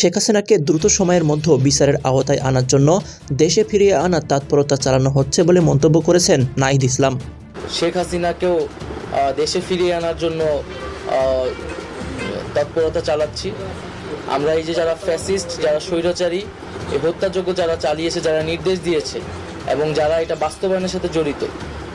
শেখ হাসিনাকে দ্রুত সময়ের মধ্যে বিচারের আওতায় আনার জন্য দেশে ফিরিয়ে আনার তৎপরতা চালানো হচ্ছে বলে মন্তব্য করেছেন নাহিদ ইসলাম। শেখ হাসিনাকেও দেশে ফিরিয়ে আনার জন্য তৎপরতা চালাচ্ছি। আমরা এই যে যারা ফ্যাসিস্ট যারা স্বৈরাচারী হত্যাযোগ্য যারা চালিয়েছে, যারা নির্দেশ দিয়েছে, এবং যারা এটা বাস্তবায়নের সাথে জড়িত,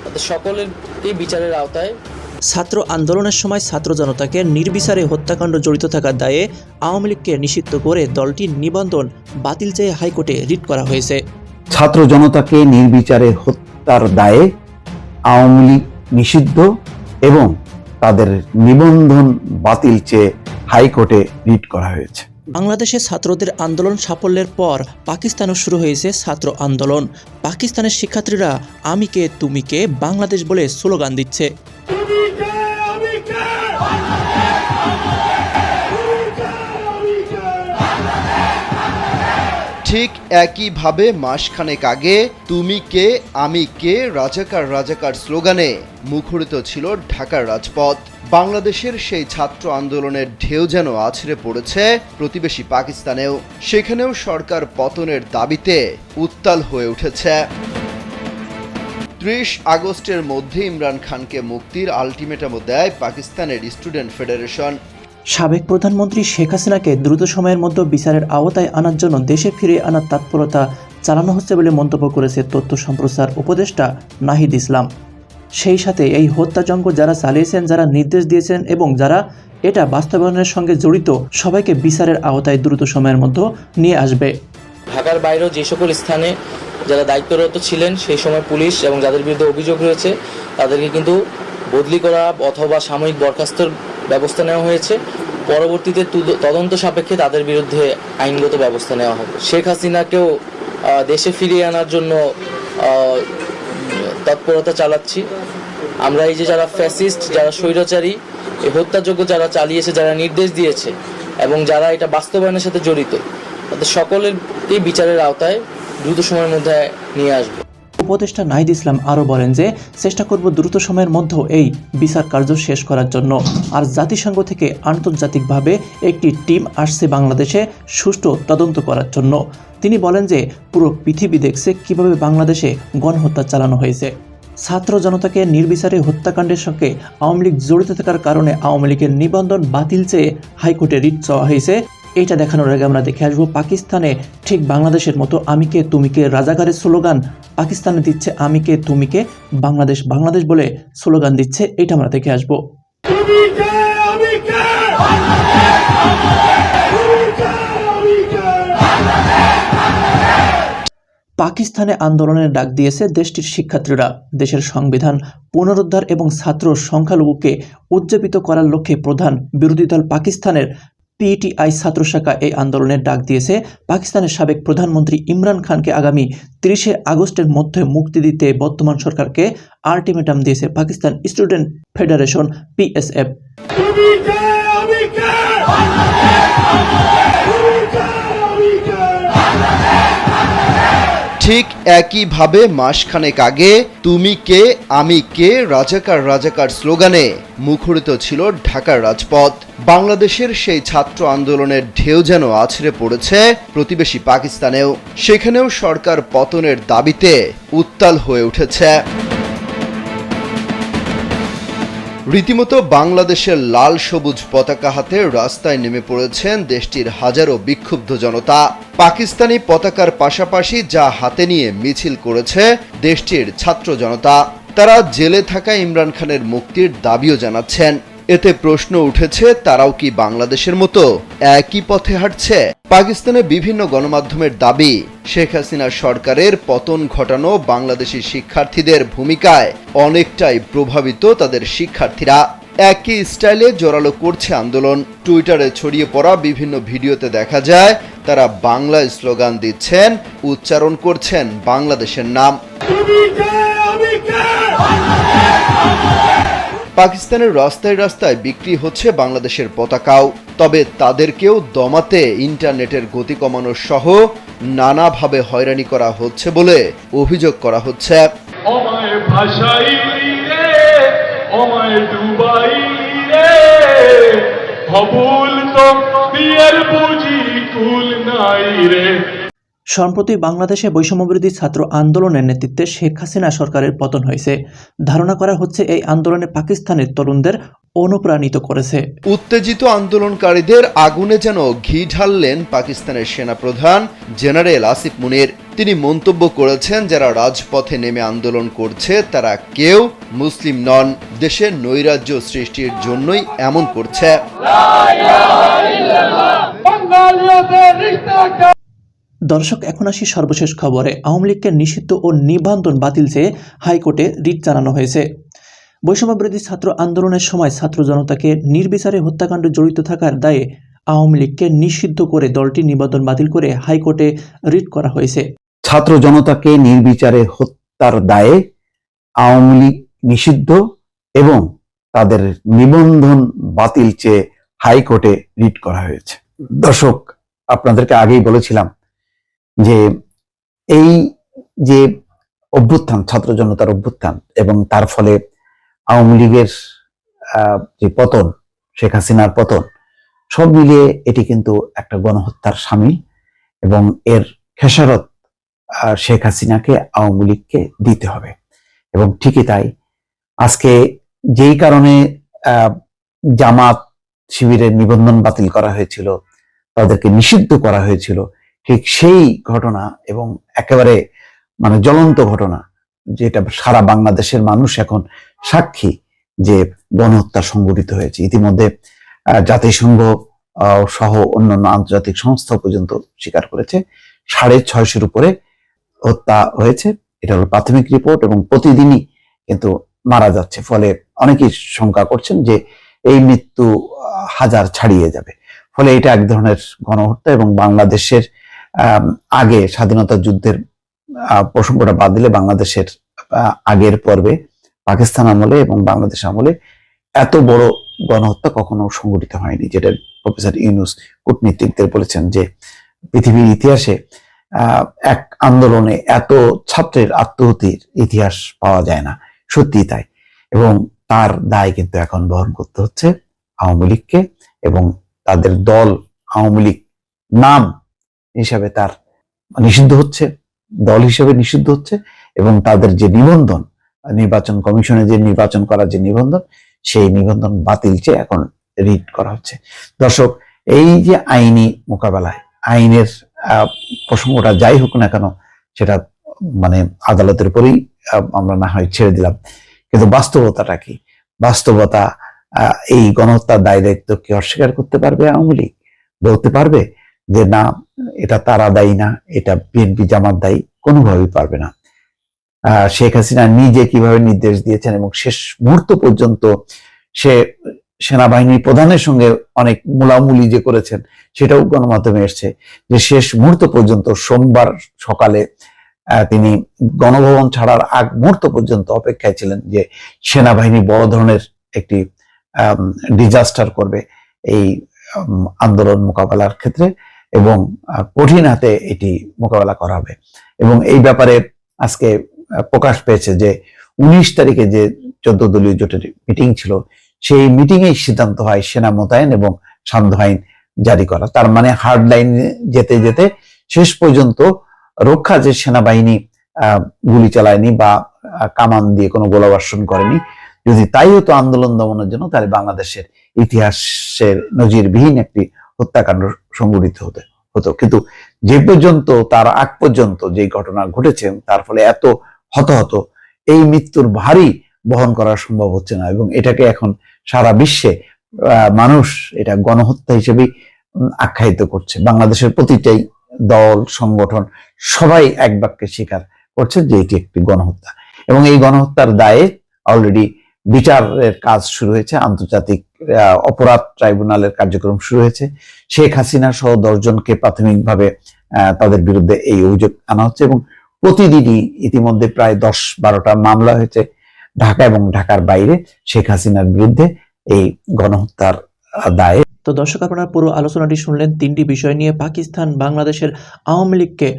তাদের সকলেরই বিচারের আওতায় ছাত্র আন্দোলনের সময় ছাত্র জনতাকে নির্বিচারে হত্যাকাণ্ড জড়িত থাকার দায়ে আওয়ামী লীগকে নিষিদ্ধ করে দলটির নিবন্ধন বাতিল চেয়ে হাইকোর্টে রিট করা হয়েছে। ছাত্র জনতাকে নির্বিচারে হত্যার দায়ে আওয়ামী লীগ নিষিদ্ধ এবং তাদের নিবন্ধন বাতিল চেয়ে হাইকোর্টে রিট করা হয়েছে। বাংলাদেশে ছাত্রদের আন্দোলন সাফল্যের পর পাকিস্তানও শুরু হয়েছে ছাত্র আন্দোলন। পাকিস্তানের শিক্ষার্থীরা আমি কে তুমি কে বাংলাদেশ বলে স্লোগান দিচ্ছে। ঠিক একইভাবে মাসখানেক আগে, তুমি কে, আমি কে, রাজাকার রাজাকার স্লোগানে মুখরিত ছিল ঢাকার রাজপথ। বাংলাদেশের সেই ছাত্র আন্দোলনের ঢেউ যেন আছড়ে পড়েছে প্রতিবেশী পাকিস্তানেও। সেখানেও সরকার পতনের দাবিতে উত্তাল হয়ে উঠেছে। ত্রিশ আগস্টের মধ্যে ইমরান খানকে মুক্তির আলটিমেটামও দেয় পাকিস্তানের স্টুডেন্ট ফেডারেশন। সাবেক প্রধানমন্ত্রী শেখ হাসিনাকে দ্রুত সময়ের মধ্যে বিচারের আওতায় আনার জন্য দেশে ফিরে আনার তৎপরতা চালানো হচ্ছে বলে মন্তব্য করেছে তথ্য সম্প্রচার উপদেষ্টা নাহিদ ইসলাম। সেই সাথে এই হত্যাযজ্ঞ যারা চালিয়েছেন, যারা নির্দেশ দিয়েছেন এবং যারা এটা বাস্তবায়নের সঙ্গে জড়িত, সবাইকে বিচারের আওতায় দ্রুত সময়ের মধ্যে নিয়ে আসবে। ঢাকার বাইরেও যে সকল স্থানে যারা দায়িত্বরত ছিলেন, সেই সময় পুলিশ এবং যাদের বিরুদ্ধে অভিযোগ রয়েছে, তাদেরকে কিন্তু বদলি করা অথবা সাময়িক বরখাস্তর ব্যবস্থা নেওয়া হয়েছে। পরবর্তীতে তদন্ত সাপেক্ষে তাদের বিরুদ্ধে আইনগত ব্যবস্থা নেওয়া হবে। শেখ হাসিনাকেও দেশে ফিরিয়ে আনার জন্য তৎপরতা চালাচ্ছি। আমরা এই যে যারা ফ্যাসিস্ট যারা স্বৈরাচারী, এই হত্যাযোগ্য যারা চালিয়েছে, যারা নির্দেশ দিয়েছে, এবং যারা এটা বাস্তবায়নের সাথে জড়িত, তাদের সকলেরই বিচারের আওতায় দ্রুত সময়ের মধ্যে নিয়ে আসব। উপদেষ্টা নাহিদ ইসলাম আরও বলেন যে, চেষ্টা করব দ্রুত সময়ের মধ্যে এই বিচার কার্য শেষ করার জন্য। আর জাতিসংঘ থেকে আন্তর্জাতিকভাবে একটি টিম আসছে বাংলাদেশে সুষ্ঠু তদন্ত করার জন্য। তিনি বলেন যে, পুরো পৃথিবী দেখছে কীভাবে বাংলাদেশে গণহত্যা চালানো হয়েছে। ছাত্র জনতাকে নির্বিচারে হত্যাকাণ্ডের সঙ্গে আওয়ামী লীগ জড়িত থাকার কারণে আওয়ামী লীগের নিবন্ধন বাতিল চেয়ে হাইকোর্টে রিট চাওয়া হয়েছে। এটা দেখানোর আগে আমরা দেখে আসব পাকিস্তানে ঠিক বাংলাদেশের মতো আমি কে তুমি কে রাজাকারের স্লোগান পাকিস্তানে দিচ্ছে আমিকে তুমিকে বাংলাদেশ বাংলাদেশ বলে স্লোগান দিচ্ছে এটা আমরা দেখে আসব। পাকিস্তানে আন্দোলনের ডাক দিয়েছে দেশটির শিক্ষার্থীরা। দেশের সংবিধান পুনরুদ্ধার এবং ছাত্র সংখ্যালঘুকে উজ্জীবিত করার লক্ষ্যে প্রধান বিরোধী দল পাকিস্তানের পিটিআই ছাত্র শাখা এই আন্দোলনের ডাক দিয়েছে। পাকিস্তানের সাবেক প্রধানমন্ত্রী ইমরান খানকে আগামী তিরিশে আগস্টের মধ্যে মুক্তি দিতে বর্তমান সরকারকে আলটিমেটাম দিয়েছে পাকিস্তান স্টুডেন্ট ফেডারেশন, পিএসএফ। ঠিক একইভাবে মাসখানেক আগে তুমি কে, আমি কে, রাজাকার রাজাকার স্লোগানে মুখরিত ছিল ঢাকার রাজপথ। বাংলাদেশের সেই ছাত্র আন্দোলনের ঢেউ যেন আছড়ে পড়েছে প্রতিবেশী পাকিস্তানেও, সেখানেও সরকার পতনের দাবিতে উত্তাল হয়ে উঠেছে। রীতিমতো বাংলাদেশের লাল সবুজ পতাকা হাতে রাস্তায় নেমে পড়েছেন দেশটির হাজারো বিক্ষুব্ধ জনতা। পাকিস্তানি পতাকার পাশাপাশি যা হাতে নিয়ে মিছিল করেছে দেশটির ছাত্র জনতা, তারা জেলে থাকা ইমরান খানের মুক্তির দাবিও জানাচ্ছেন। এতে প্রশ্ন উঠেছে, তারাও কি বাংলাদেশের মতো একই পথে হাঁটছে? পাকিস্তানে বিভিন্ন গণমাধ্যমের দাবি, শেখ হাসিনা সরকারের পতন ঘটানো বাংলাদেশি শিক্ষার্থীদের ভূমিকায় অনেকটাই প্রভাবিত তাদের শিক্ষার্থীরা। একই স্টাইলে জোরালো করছে আন্দোলন। টুইটারে ছড়িয়ে পড়া বিভিন্ন ভিডিওতে দেখা যায়, তারা বাংলায় স্লোগান দিচ্ছেন, উচ্চারণ করছেন বাংলাদেশের নাম। পাকিস্তানের রাস্তায় রাস্তায় বিক্রি হচ্ছে বাংলাদেশের পতাকাও। তবে তাদেরকেও দমাতে ইন্টারনেটের গতি কমানো সহ নানাভাবে হয়রানি করা হচ্ছে বলে অভিযোগ করা হচ্ছে। তো বিয়ের ভাষাই রে। সম্প্রতি বাংলাদেশে বৈষম্যবিরোধী ছাত্র আন্দোলনের নেতৃত্বে শেখ হাসিনা সরকারের পতন হয়েছে। ধারণা করা হচ্ছে এই আন্দোলনে পাকিস্তানের তরুণদের অনুপ্রাণিত করেছে। উত্তেজিত আন্দোলনকারীদের আগুনে যেন ঘি ঢাললেন পাকিস্তানের সেনাপ্রধান জেনারেল আসিফ মুনির। তিনি মন্তব্য করেছেন যারা রাজপথে নেমে আন্দোলন করছে তারা কেউ মুসলিম নন। দেশের নৈরাজ্য সৃষ্টির জন্যই এমন করছে। দর্শক, এখন আসি সর্বশেষ খবরে। আওয়ামী লীগকে নিষিদ্ধ ও নিবন্ধন বাতিল চেয়ে হাইকোর্টে রিট জানানো হয়েছে। বৈষম্যবিরোধী ছাত্র আন্দোলনের সময় ছাত্র জনতাকে নির্বিচারে হত্যাকাণ্ড জড়িত থাকার দায়ে আওয়ামী লীগকে নিষিদ্ধ করে দলটি নিবন্ধন বাতিল করে হাইকোর্টে রিট করা হয়েছে। ছাত্র জনতাকে নির্বিচারে হত্যার দায়ে আওয়ামী লীগ নিষিদ্ধ এবং তাদের নিবন্ধন বাতিল চেয়ে হাইকোর্টে রিট করা হয়েছে। দর্শক, আপনাদেরকে আগেই বলেছিলাম যে এই যে অভ্যুত্থান, ছাত্র জনতার অভ্যুত্থান এবং তার ফলে আওয়ামী লীগের যে পতন, শেখ হাসিনার পতন, সব মিলিয়ে এটি কিন্তু একটা গণহত্যার সামিল এবং এর খেসারত শেখ হাসিনাকে, আওয়ামী লীগকে দিতে হবে। এবং ঠিকই তাই। আজকে যেই কারণে জামাত শিবিরের নিবন্ধন বাতিল করা হয়েছিল, তাদেরকে নিষিদ্ধ করা হয়েছিল ঠিক সেই ঘটনা এবং একেবারে মানে জ্বলন্ত ঘটনা যেটা সারা বাংলাদেশের মানুষ এখন সাক্ষী যে গণহত্যা সংঘটিত হয়েছে। ইতিমধ্যে জাতিসংঘ সহ অন্যান্য আন্তর্জাতিক সংস্থা পর্যন্ত স্বীকার করেছে। সাড়ে ছয়শোর উপরে হত্যা হয়েছে। এটা হলো প্রাথমিক রিপোর্ট এবং প্রতিদিনই কিন্তু মারা যাচ্ছে। ফলে অনেকেই শঙ্কা করছেন যে এই মৃত্যু হাজার ছাড়িয়ে যাবে। ফলে এটা এক ধরনের গণহত্যা এবং বাংলাদেশের আগে স্বাধীনতা যুদ্ধের প্রসঙ্গটা বাদ দিলে বাংলাদেশের আগের পর্বে পাকিস্তান আমলে এবং বাংলাদেশ আমলে এত বড় গণহত্যা কখনো সংঘটিত হয়নি, যেটা প্রফেসর ইউনুস কূটনীতিকদের বলেছেন যে পৃথিবীর ইতিহাসে এক আন্দোলনে এত ছাত্রের আত্মহতির ইতিহাস পাওয়া যায় না সত্যি তাই। এবং তার দায় কিন্তু এখন বহন করতে হচ্ছে আওয়ামী লীগকে এবং তাদের দল আওয়ামী লীগ নাম হিসাবে তার নিষিদ্ধ হচ্ছে, দল হিসেবে নিষিদ্ধ হচ্ছে, এবং তাদের যে নিবন্ধন, নির্বাচন কমিশনে যে নির্বাচন করার যে নিবন্ধন, সেই নিবন্ধন বাতিল চেয়ে এখন রিট করা হচ্ছে। দর্শক, এই যে আইনি মোকাবেলায়, আইনের প্রসঙ্গটা যাই হোক না কেন, সেটা মানে আদালতের উপরেই আমরা না হয় ছেড়ে দিলাম। কিন্তু বাস্তবতাটা কি? বাস্তবতা এই গণহত্যার দায় দায়িত্ব কি অস্বীকার করতে পারবে আওয়ামী লীগ? বলতে পারবে যে না এটা তারা দায়ী না, এটা বিএনপি জামাত দায়ী, কোনোভাবেই পারবে না। শেখ হাসিনা নিজে কীভাবে নির্দেশ দিয়েছেন এবং শেষ মুহূর্ত পর্যন্ত সে সেনাবাহিনী প্রধানের সঙ্গে অনেক মুলামুলি যে করেছেন, সেটাও গণমাধ্যমে এসছে যে শেষ মুহূর্ত পর্যন্ত সোমবার সকালে তিনি গণভবন ছাড়ার আগ মুহূর্ত পর্যন্ত অপেক্ষায় ছিলেন যে সেনাবাহিনী বড় ধরনের একটি ডিজাস্টার করবে এই আন্দোলন মোকাবেলার ক্ষেত্রে। এবং কঠিন হাতে এটি মোকাবেলা করা হবে। এবং এই ব্যাপারে আজকে প্রকাশ পেয়েছে যে উনিশ তারিখে যে চোদ্দ দলীয় জোটের মিটিং ছিল, সেই মিটিং এই সিদ্ধান্ত হয় সেনা মোতায়েন এবং সান্ধ্য আইন জারি করা। তার মানে হার্ড লাইনে যেতে যেতে শেষ পর্যন্ত রক্ষা যে সেনাবাহিনী গুলি চালায়নি বা কামান দিয়ে কোনো গোলাবর্ষণ করেনি, যদি তাই হতো আন্দোলন দমনের জন্য, তাহলে বাংলাদেশের ইতিহাসের নজিরবিহীন একটি হত্যাকাণ্ড সংঘটিত হতে হতো। কিন্তু যে পর্যন্ত তার আগ পর্যন্ত যে ঘটনা ঘটেছে, তার ফলে এত হতাহত, এই মৃত্যুর ভারী বহন করা সম্ভব হচ্ছে না এবং এটাকে এখন সারা বিশ্বে মানুষ এটা গণহত্যা হিসেবেই আখ্যায়িত করছে। বাংলাদেশের প্রতিটাই দল, সংগঠন সবাই এক বাক্যে স্বীকার করছে যে এটি একটি গণহত্যা। এবং এই গণহত্যার দায়ে অলরেডি বিচারের কাজ শুরু হয়েছে, আন্তর্জাতিক অপরাধ ট্রাইব্যুনালের কার্যক্রম শুরু হয়েছে। শেখ হাসিনা সহ দশজনকে প্রাথমিকভাবে তাদের বিরুদ্ধে এই অভিযোগ আনা হচ্ছে এবং প্রতিদিনই ইতিমধ্যে প্রায় দশ বারোটা মামলা হয়েছে ঢাকা এবং ঢাকার বাইরে শেখ হাসিনার বিরুদ্ধে এই গণহত্যার দায়ে। তো দর্শক, আপনারা পুরো আলোচনাটি শুনলেন তিনটি বিষয় নিয়ে। পাকিস্তান, বাংলাদেশের আওয়ামী লীগকে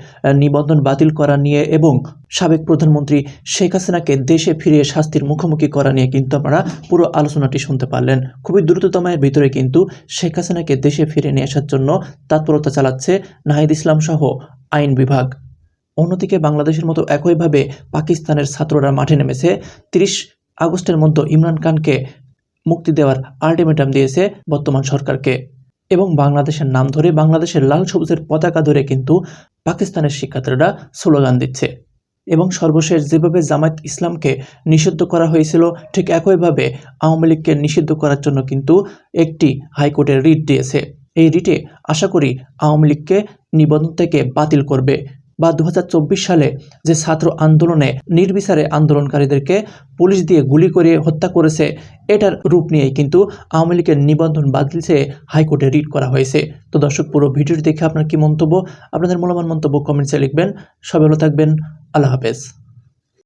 নিবন্ধন বাতিল করা নিয়ে এবং সাবেক প্রধানমন্ত্রী শেখ হাসিনাকে দেশে ফিরিয়ে শাস্তির মুখোমুখি করা নিয়ে কিন্তু আপনারা পুরো আলোচনাটি শুনতে পারলেন। খুবই দ্রুততমের ভিতরে কিন্তু শেখ হাসিনাকে দেশে ফিরে নিয়ে আসার জন্য তৎপরতা চালাচ্ছে নাহিদ ইসলাম সহ আইন বিভাগ। অন্যদিকে বাংলাদেশের মতো একইভাবে পাকিস্তানের ছাত্ররা মাঠে নেমেছে। তিরিশ আগস্টের মধ্যে ইমরান খানকে মুক্তি দেওয়ার আল্টিমেটাম দিয়েছে বর্তমান সরকারকে। এবং বাংলাদেশের নাম ধরে বাংলাদেশের লাল সবুজের পতাকা ধরে কিন্তু পাকিস্তানের শিক্ষার্থীরা স্লোগান দিচ্ছে। এবং সর্বশেষ যেভাবে জামায়াত ইসলামকে নিষিদ্ধ করা হয়েছিল, ঠিক একইভাবে আওয়ামী লীগকে নিষিদ্ধ করার জন্য কিন্তু একটি হাইকোর্টের রিট দিয়েছে। এই রিটে আশা করি আওয়ামী লীগকে নিবন্ধন থেকে বাতিল করবে। বা দু হাজার চব্বিশ সালে যে ছাত্র আন্দোলনে নির্বিচারে আন্দোলনকারীদেরকে পুলিশ দিয়ে গুলি করে হত্যা করেছে, এটার রূপ নিয়েই কিন্তু আওয়ামী লীগের নিবন্ধন বাতিল চেয়ে হাইকোর্টে রিট করা হয়েছে। তো দর্শক, পুরো ভিডিওটি দেখে আপনার কি মন্তব্য? আপনাদের মূল্যবান মন্তব্য কমেন্টসে লিখবেন। সবাই ভালো থাকবেন। আল্লাহ হাফেজ।